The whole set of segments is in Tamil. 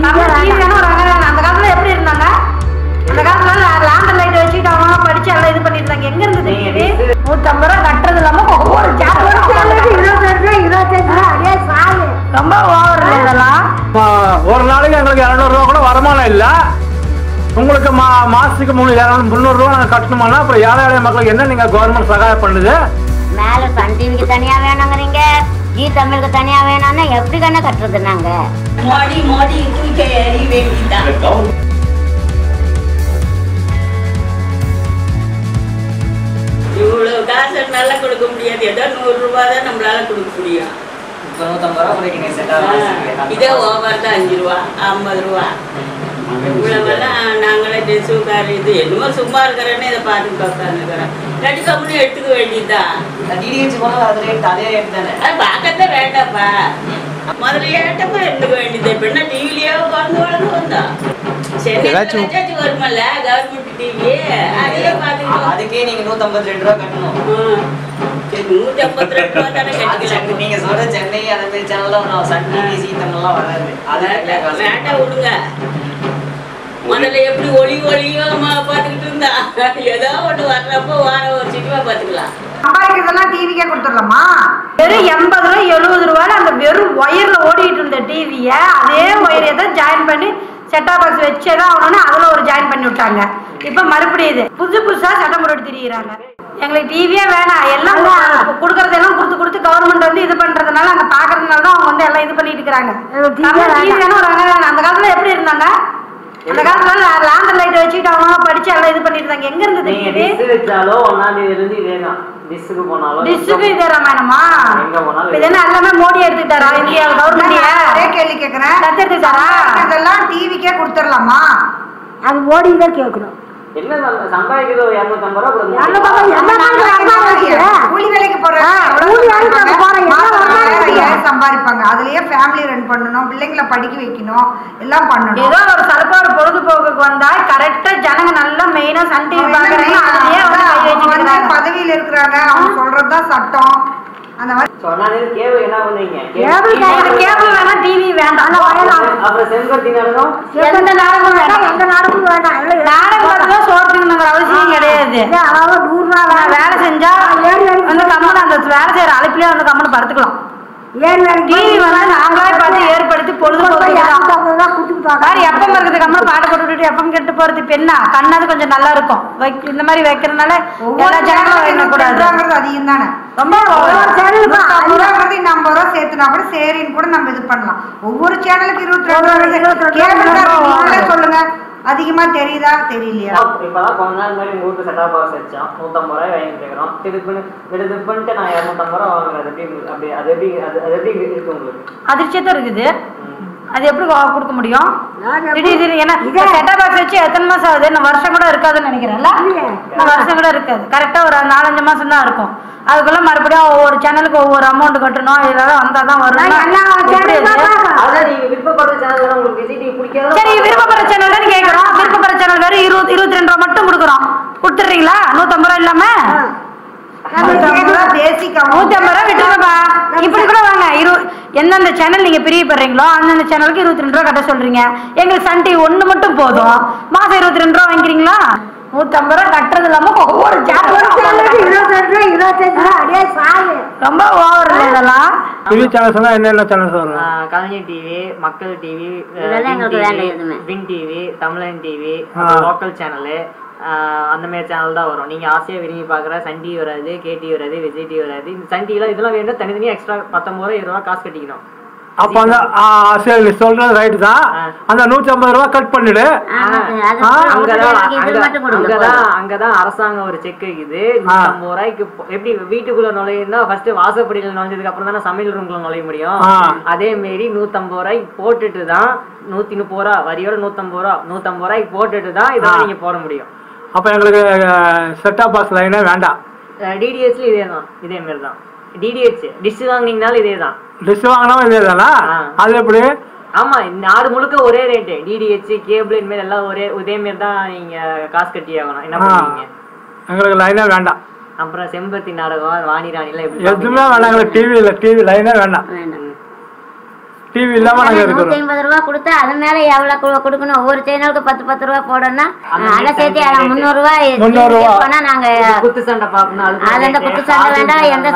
அந்த காலத்துல எப்படி இருந்தாங்க? அந்த காலத்துல லேண்டர் லைட் வச்சுட்டு அவங்க படிச்சு எல்லாம் இது பண்ணிட்டு இருந்தாங்க எங்க டிவி நூத்தம்பது ரூபா கட்டுறது இல்லாம ஒவ்வொரு ரொம்ப ஓவர் இதெல்லாம். ஒரு நாளைக்கு எங்களுக்கு இரநூறுவா கூட வருமானம் இல்லை. உங்களுக்கு மா மாதத்துக்கு மூணு இரநூறு முந்நூறுரூவா நாங்கள் கட்டணுமானா அப்புறம் ஏழை ஏழை மக்களுக்கு என்ன நீங்கள் கவர்மெண்ட் சகாயம் பண்ணுது? மேல சன் டிவிக்கு தனியா வேணுங்கிறீங்க. ஜி தமிழுக்கு தனியா வேணும்னா எப்படி கண்ணு கட்டுறது நாங்க? மோடி மோடி தூக்கி எறி வேண்டிதான். இவ்வளவு காசு நல்லா கொடுக்க முடியாது. ஏதோ நூறு ரூபாய் தான் நம்மளால கொடுக்க முடியும். இதே ஓவர் தான் அஞ்சு ரூபா ஐம்பது ரூபா. இவ்வளவெல்லாம் நாங்களே டெசுக்கார் இது என்னமோ சும்மா இருக்கிறேன்னு இதை பார்த்துட்டு உட்காந்துக்கிறேன் ரெண்டு கம்பெனி எடுத்துக்க வேண்டியதுதான் டிடிஹெச் போனால் அது ரேட் அதே ரேட் தானே? அது பார்க்கத்தான் வேண்டாப்பா. முதல்ல ஏட்டப்பா எடுத்துக்க வேண்டியது. இப்போ என்ன டிவிலேயே வளர்ந்து வளர்ந்து வந்தா? சென்னை ஏதாச்சும் வருமல்ல? கவர்மெண்ட் டிவி அதிலே பார்த்துக்கிட்டோம் அதுக்கே நீங்க நூற்றம்பத்தி ரெண்டு ரூபா கட்டணும். சரி நூற்றி ஐம்பத்தி ரெண்டு ரூபா தானே கட்டிக்கலாம் நீங்க சொல்ற சென்னை அந்த மாதிரி வரும். சன் டிவி தமிழ்லாம் வராது. அது வேண்டாம், காசு. வேண்டாம் விடுங்க. முதல்ல எப்படி ஒளி ஒளியுமா பார்த்துக்கிட்டு இருந்தா? ஏதோ ஒன்று வர்றப்போ வார ஒரு சினிமா பார்த்துக்கலாம். சம்பாதிக்கிறதெல்லாம் டிவிக்கே கொடுத்துடலாமா? வெறும் எண்பது ரூபா எழுபது ரூபாயில அந்த வெறும் ஒயர்ல ஓடிட்டு இருந்த டிவிய அதே ஒயரை தான் ஜாயின் பண்ணி செட்டா பாக்ஸ் வச்சேதான் ஆகணும்னு அதுல ஒரு ஜாயின் பண்ணி விட்டாங்க. இப்ப மறுபடியும் இது. புதுசு புதுசா சட்டம் போட்டு திரியிறாங்க. எங்களுக்கு டிவியே வேணாம். எல்லாம் கொடுக்கறதெல்லாம் கொடுத்து கொடுத்து கவர்மெண்ட் வந்து இது பண்றதுனால அங்க பாக்குறதுனால தான் அவங்க வந்து எல்லாம் இது பண்ணிட்டு இருக்காங்க டிவி வேணும். அந்த காலத்துல எப்படி இருந்தாங்க? அந்த காலத்துல லேண்டர் லைட் அவங்க படிச்சு எல்லாம் இது பண்ணிட்டு இருந்தாங்க எங்க டிஸ் வச்சாலும் ஒன்னாம் தேதி இருந்து இதே தான் டிஸ்ஸுக்கு போனாலும் டிஸ்ஸுக்கு இதே ராமாயணமா எங்க போனாலும் இது என்ன எல்லாமே மோடி எடுத்துட்டாரா இந்தியா கவர்மெண்ட் அதே கேள்வி கேக்குறேன். தத்தெடுத்துட்டாரா இதெல்லாம் டிவிக்கே கொடுத்துடலாமா? அது மோடி தான் கேட்கணும். என்ன சம்ப- சம்பாதிக்கிறது ஒரு இரநூத்தம்பது ரூபா கொடுங்க. கூலி வேலைக்கு போற கூலி வேலைக்கு நாங்க சம்பாதிப்பாங்க. அதுலயே ஃபேமிலி ரன் பண்ணணும் பிள்ளைங்களை படிக்க வைக்கணும் எல்லாம் பண்ணணும். ஏதோ ஒரு சரப்பாடு பொழுதுபோக்குக்கு வந்தா கரெக்டா ஜனங்க நல்லா மெயினா சன் டிவி பதவியில இருக்கிறாங்க. அவங்க சொல்றதுதான் சட்டம். அந்த மாதிரி சொன்னாலே கேபிள் என்ன பண்ணுவீங்க? கேபிள் கேட்கற கேபிள் வேணாம். டிவி வேண்டாம் அப்புறம் செம்பருத்தி நாடகம் எந்த நாடகம் வேண்டாம் எந்த நாடகம் வேண்டாம் நாடகம் சோறு திங்கணுங்கிற அவசியம் கிடையாது. நான் வேலை செஞ்சா வந்து கம்மன் அந்த வேலை செய்யற அழைப்பிலே வந்து கம்மன் படுத்துக்கலாம். டிவி வந்து நாங்களே பார்த்து ஏற்படுத்தி பொழுதுபோக்கு பாரு எப்பம் இருக்குது? கம்மன் பாட்டு போட்டு எப்பம் கெட்டு போறது? என்ன? கண்ணாது கொஞ்சம் நல்லா இருக்கும். வைக்க- இந்த மாதிரி வைக்கிறதுனால எல்லா ஜனங்களும் வைக்கக்கூடாது ரூபாங்கிறது அதிகம் தானே ரொம்ப ஒவ்வொரு சேனலுக்கும் ஐம்பது ரூபா ஐம்பது ஐம்பது ரூபா சேர்த்துனா கூட சரின்னு கூட நம்ம இது பண்ணலாம். ஒவ்வொரு சேனலுக்கு இருபத்தி ரெண்டு. சொல்லுங்க. அதிகமா தெரியுதா? தெரியலையா? இப்பதான் கொஞ்ச நாள் முன்னாடி உங்க வீட்டு செட்டா பாக்ஸ் வச்சோம். நூத்தம்பது ரூபாய் வாங்கிட்டு இருக்கிறோம் திருப்பி திடு பண்ணிட்டு நான் இரநூத்தம்பது ரூபா வாங்குறேன் அது எப்படி அப்படி அது எப்படி அது அது எப்படி இருக்கு உங்களுக்கு? அதிர்ச்சியத்தான் இருக்குது. அது எப்படி வா- கொடுக்க முடியும்? திடீர் திடீர் ஏன்னா செட்டா பாக்ஸ் வச்சு எத்தனை மாசம் ஆகுது? இன்னும் வருஷம் கூட இருக்காதுன்னு நினைக்கிறேன்ல? வருஷம் கூட இருக்காது. கரெக்டா ஒரு நாலஞ்சு மாசம் தான் இருக்கும். அதுக்குள்ள மறுபடியும் ஒவ்வொரு சேனலுக்கு ஒவ்வொரு அமௌண்ட் கட்டணும். இதெல்லாம் வந்தா தான் வரும் சரி விருப்பப்படுற சேனல் தான் கேட்குறோம் விருப்பப்படுற சேனல் வெறும் இருபது இருபத்தி ரெண்டு ரூபா மட்டும் கொடுக்குறோம். கொடுத்துட்றீங்களா? நூற்றம்பது ரூபா இல்லாம? நூத்தம்பது ரூபா? amount. நூற்றி ஐம்பது ரூபா விட்டுருங்கப்பா இப்படி கூட வாங்க. இரு எந்தெந்த சேனல் நீங்க பிரியப்படுறீங்களோ அந்தந்த சேனலுக்கு இருபத்தி ரெண்டு ரூபா கட்ட சொல்றீங்க. எங்களுக்கு சன் டிவி ஒன்று மட்டும் போதும். மாசம் இருபத்தி ரெண்டு ரூபா வாங்கிக்கிறீங்களா? நூற்றம்பது ரூபா கட்டுறது இல்லாம ஒவ்வொரு சேனலுக்கு இருபத்தஞ்சு ரூபா இருபத்தஞ்சு ரூபா அப்படியே சாகு ரொம்ப ஓவர் இதெல்லாம். டிவி சேனல்ஸ் தான் என்னென்ன சேனல்ஸ் வரும் Kalaignar TV Makkal TV. Win TV Tamilan TV. Local channel அந்த மாதிரி சேனல் தான் வரும். நீங்க ஆசையா விரும்பி பார்க்குற சன் டிவி வராது கே டிவி வராது விஜய் டிவி வராது இந்த சன் டிவிலாம் இதெல்லாம் வேணும் தனித்தனியாக எக்ஸ்ட்ரா பத்தொம்பது ரூபா இருபது ரூபா காசு கட்டிக்கணும். அப்போ அந்த சரி சொல்றது ரைட்டு தான். அந்த நூற்றி ஐம்பது ரூபா கட் பண்ணிடு அங்கதான் அங்கதான் அரசாங்கம் ஒரு செக் வைக்குது. நூத்தம்பது ரூபாய்க்கு எப்படி வீட்டுக்குள்ள நுழையுன்னா ஃபர்ஸ்ட் வாசப்படியில நுழைஞ்சதுக்கு அப்புறம் தானே சமையல் ரூம்குள்ள நுழைய முடியும். அதே மாரி நூத்தம்பது ரூபாய்க்கு போட்டுட்டு தான் நூத்தி முப்பது ரூபா வரியோட நூத்தம்பது ரூபா நூத்தம்பது ரூபாய்க்கு போட்டுட்டு தான் ஆ. நீங்க போட முடியும். அப்போ எங்களுக்கு செட்டாப் பாக்ஸ் லைனே வேண்டாம். டிடிஹெச்ல இதே தான் இதே மாதிரி தான் டிடிஹெச் டிஷ் வாங்குனீங்கனாலும் இதே தான் டிஷ் வாங்கினாலும் இதே தானா. அது எப்படி? ஆமா நாடு முழுக்க ஒரே ரேட்டு டிடிஹெச் கேபிள் இந்த மாதிரி எல்லாம் ஒரே இதே மாதிரி தான் நீங்க காசு கட்டி ஆகணும். என்ன. பண்ணுவீங்க? எங்களுக்கு லைனே வேண்டாம். அப்புறம் செம்பருத்தி நாடகம் வாணி ராணிலாம் எப்படி எதுவுமே வேண்டாம் எங்களுக்கு டிவி இல்லை டிவி லைனே வேண்டாம். வேண்டாம். டிவி இல்லாம நாங்க நூத்தி இருக்கிறோம். ஐம்பது ரூபா கொடுத்தா அது மேல எவ்வளவு கொடுக்கணும்? ஒவ்வொரு சேனலுக்கு பத்து பத்து ரூபா போடணும்னா அதை சேர்த்து. முந்நூறு ரூபாய் முந்நூறு ரூபா. போனா நாங்க குத்து சண்டை பாக்கணும் அது அந்த குத்து சண்டை வேண்டாம் எந்த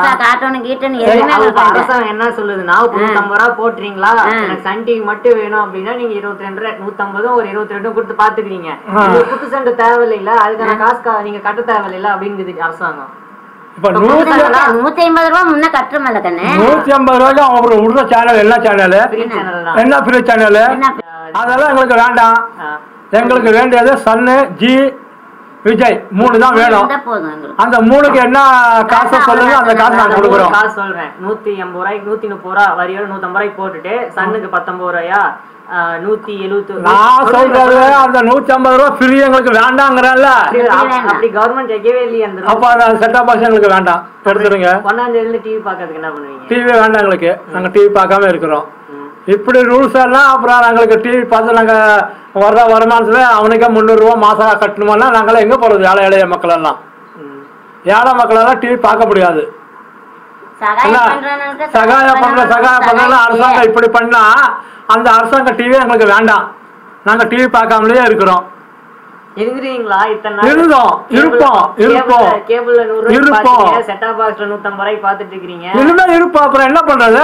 கீட்டுன்னு சரி, எதுவுமே. அரசாங்கம் என்ன சொல்லுதுன்னா முன்னூத்தம்பது ரூபா போட்டுறீங்களா. எனக்கு சன் டிவி மட்டும் வேணும் அப்படின்னா நீங்க இருபத்தி ரெண்டு நூத்தம்பதும் ஒரு இருபத்தி ரெண்டும் கொடுத்து பாத்துக்கிறீங்க குத்து சண்டை தேவையில்ல அதுக்கான காசு நீங்க கட்ட தேவையில்ல அப்படிங்குது அரசாங்கம். இப்ப நூத்தி நூத்தி ஐம்பது ரூபா முன்ன கட்டுறமல்ல கண்ணு நூத்தி ஐம்பது ரூபாய்க்கு அவங்க விடுற சேனல் என்ன சேனல். என்ன ஃப்ரீ சேனல் அதெல்லாம் எங்களுக்கு வேண்டாம். எங்களுக்கு வேண்டியது சன்னு ஜி விஜய் மூணு தான் வேணும். அந்த மூணுக்கு என்ன காசை சொல்லுங்க அந்த காசு நாங்க கொடுக்குறோம். காசு சொல்றேன். நூத்தி எண்பது ரூபாய்க்கு நூத்தி முப்பது ரூபா வரியோட நூத்தம்பது ரூபாய்க்கு போட்டுட்டு சன்னுக்கு பத்தொன்பது ரூபாயா? நூத்தி எழுபத்தி நான் சொல்றது அந்த நூத்தி ஐம்பது ரூபா ஃப்ரீ எங்களுக்கு வேண்டாங்கிறல்ல அப்படி கவர்மெண்ட் வைக்கவே இல்லையே அந்த அப்ப அந்த செட்டப் பாக்ஸ் எங்களுக்கு வேண்டாம். எடுத்துருங்க ஒன்னாம் தேதியில டிவி பாக்கிறதுக்கு என்ன பண்ணுவீங்க? டிவி வேண்டாம் எங்களுக்கு. நாங்க டிவி பார்க்காம இருக்கிறோம். இப்படி ரூல்ஸ் எல்லாம் அப்புறம் எங்களுக்கு டிவி பார்த்து நாங்க வர்ற வருமானத்துல அவனுக்கே முந்நூறுரூவா மாசம் கட்டணுமானா நாங்களாம் எங்க போறது? ஏழை எளிய மக்கள் எல்லாம் ம். ஏழை மக்கள் எல்லாம் டிவி பார்க்க முடியாது. சகாயம் பண்றவனுக்கு சகாயம் பண்ற அரசாங்கம் இப்படி பண்ணா அந்த அரசாங்க டிவி எங்களுக்கு வேண்டாம். நாங்க டிவி பார்க்காமலே இருக்கிறோம். இருக்கிறீங்களா இத்தனை இருந்தோம், இருப்போம், கேபிள்ல- இருப்போம். கேபிள்ல நூறு இருப்போம். செட்டாப் பாக்ஸ்ல நூத்தம்பது ரூபாய்க்கு பாத்துட்டு இருக்கீங்க இனிமே இருப்போம். அப்புறம் என்ன பண்றது?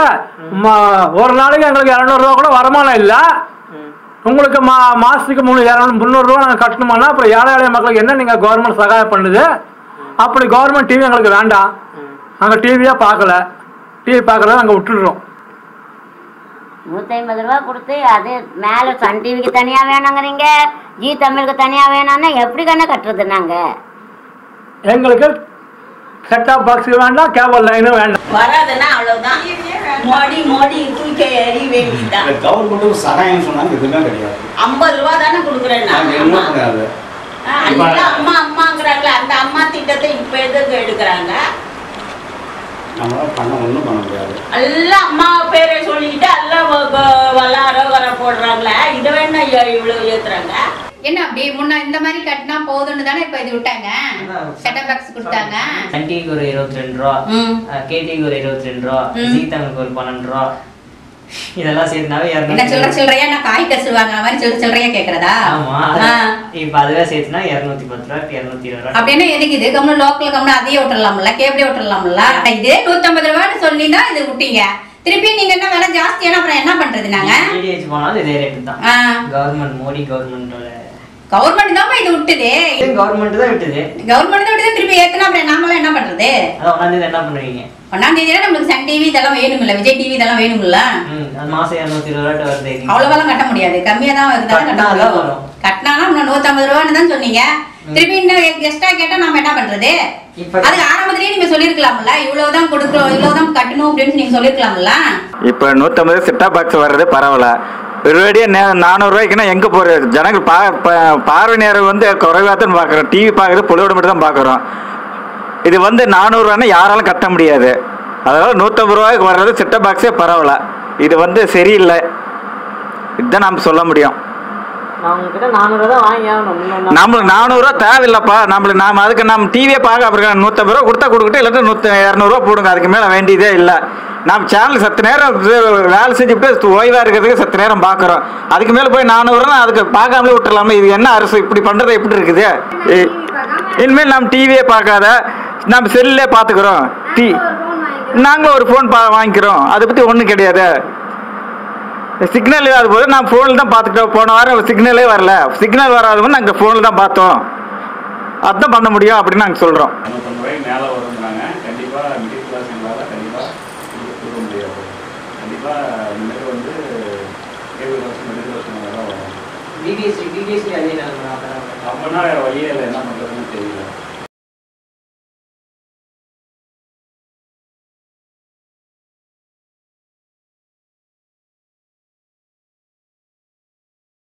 ம- ஒரு நாளைக்கு எங்களுக்கு இரநூறுவா கூட வருமானம் இல்ல. உங்களுக்கு மா மாசத்துக்கு மூணு இரநூறு முந்நூறுரூவா நாங்கள் கட்டணுமானா அப்புறம் ஏழை எளிய மக்களுக்கு என்ன நீங்கள் கவர்மெண்ட் சகாயம் பண்ணுது? அப்படி கவர்மெண்ட் டிவி எங்களுக்கு வேண்டாம். நாங்கள் டிவியே பார்க்கல. டிவி பார்க்கறத நாங்கள் விட்டுடுறோம். நூத்தி ஐம்பது ரூபா கொடுத்து அது மேல சன் டிவிக்கு தனியா வேணுங்கிறீங்க ஜி தமிழுக்கு தனியா வேணும்னா எப்படி கண்ணு கட்டுறது நாங்க? எங்களுக்கு செட்டாப் பாக்ஸ் வேண்டாம் கேபிள் லைனும் வேண்டாம். வராதுன்னா அவ்வளவுதான். மோடி மோடி தூக்கி எறி வேண்டியதுதான் இந்த கவர்மெண்ட்டும் சகாயம் சொன்னாங்க எதுவுமே கிடையாது. ஐம்பது ரூபா தானே கொடுக்குறேன் அம்மா. அம்மாங்கிறாங்களே அந்த அம்மா திட்டத்தை இப்ப எதுக்கு எடுக்கிறாங்க? எல்லாம் அம்மா பேரை சொல்லிக்கிட்டு எல்லாம் வல்லாரோ வர போடுறாங்களே இதை வேணா இவ்வளவு ஏத்துறாங்க? என்ன அப்படி? முன்ன இந்த மாதிரி கட்டினா போதும்னு தானே இப்ப இது விட்டாங்க? செட்டப் பாக்ஸ் கொடுத்தாங்க. சன் டிவிக்கு ஒரு இருபத்தி ரெண்டு ரூபா. கேடிவிக்கு ஒரு இருபத்தி ரெண்டு ரூபா. ஜி தமிழுக்கு ஒரு பன்னெண்டு ரூபா. இதெல்லாம் சேர்த்துனாவே என்ன சில்லற சில்லறையா நான் காய் கசு வாங்குற மாதிரி சில்லற சில்லறையா கேக்குறதா? ஆமா. இப்ப அதுவே சேர்த்துனா இரநூத்தி பத்து ரூபா இரநூத்தி இருபது ரூபா. அப்படின்னா எதுக்கு இது? கம்முனு லோக்கல் கம்முனு அதையே விட்டுறலாம்ல கேபிளே விட்டுறலாம்ல? இதே நூத்தம்பது ரூபான்னு சொல்லி தான் இது விட்டீங்க. திருப்பி நீங்க என்ன விலை ஜாஸ்தியான அப்புறம் என்ன பண்றது நாங்க? டிடிஹெச் போனாலும் இதே ரேட்டு தான். கவர்மெண்ட் மோடி கவர்மெண்டோட கவர்மெண்ட் தான் இது விட்டுது. கவர்மெண்ட் தான் விட்டுது. கவர்மெண்ட் தான் விட்டுது திருப்பி ஏத்துனா அப்புறம் நாமெல்லாம் என்ன பண்றது? ஒன்னாம் தேதி என்ன பண்ணுவீங்க? ஒன்னாம் தேதியில நம்மளுக்கு சன் டிவி இதெல்லாம் வேணுமில்ல விஜய் டிவி இதெல்லாம் அது மாசம் இரநூத்தி இருபது ரூபா வருது. அவ்வளவெல்லாம் கட்ட முடியாது. கம்மியா தான் வருது கட்ட கட்டினா. கட்டினாலும் தான் சொன்னீங்க. திருப்பி இன்னும் எக்ஸ்ட்ரா கேட்டா நாம என்ன பண்றது? அதுக்கு ஆரம்பத்திலேயே நீங்க சொல்லிருக்கலாம்ல இவ்வளவுதான் கொடுக்குறோம் இவ்வளவுதான் கட்டணும் அப்படின்னு நீங்க சொல்லிருக்கலாம்ல இப்போ நூற்றம்பது செட்டா பாக்ஸ் வர்றது பரவாயில்ல. ஒருபடியாக நே நானூறுரூவாய்க்குன்னா எங்கே போகிறது ஜனங்கள் பா பார்வை நேரம் வந்து குறைவாக தான் பார்க்குறோம். டிவி பார்க்குறது பொழுது மட்டும் தான் பார்க்குறோம். இது வந்து நானூறுரூவானா யாராலும் கட்ட முடியாது. அதனால் நூற்றம்பது ரூபாய்க்கு வர்றது செட்டா பாக்ஸே பரவாயில்ல. இது வந்து சரியில்லை. இதுதான் நாம் சொல்ல முடியும். நம்மளுக்கு நானூறுரூவா தேவையில்லப்பா. நம்மளுக்கு நாம் அதுக்கு நம்ம டிவியை பார்க்க அப்புறம் நூற்றம்பது ரூபா கொடுத்தா கொடுக்கட்டும் இல்லாட்டா நூற்றி இரநூறுவா போடுங்க. அதுக்கு மேலே வேண்டியதே இல்லை. நம்ம சேனல் சத்து நேரம் இது வேலை செஞ்சுட்டு ஓய்வாக இருக்கிறதுக்கு சத்து நேரம் பார்க்குறோம். அதுக்கு மேலே போய் நானூறுனா அதுக்கு பார்க்காமலே விட்டுறலாமே? இது என்ன அரசு? இப்படி பண்ணுறது எப்படி இருக்குது? இ- இனிமேல் நம்ம டிவியே பார்க்காத நம்ம செல்லே பார்த்துக்குறோம். டி நாங்களும் ஒரு ஃபோன் பா வாங்கிக்கிறோம். அதை பற்றி ஒன்றும் கிடையாது. சிக்னல் இல்லாத போது நான் ஃபோனில் தான் பார்த்துக்கிட்டோம் போன வாரம் சிக்னலே வரல. சிக்னல் வராத போது நாங்கள் ஃபோனில் தான் பார்த்தோம். அதுதான் பண்ண முடியும் அப்படின்னு நாங்கள் சொல்கிறோம் அதே நிலைமை வேறு வழியே இல்லை. என்ன பண்ணுறதுன்னு தெரியல.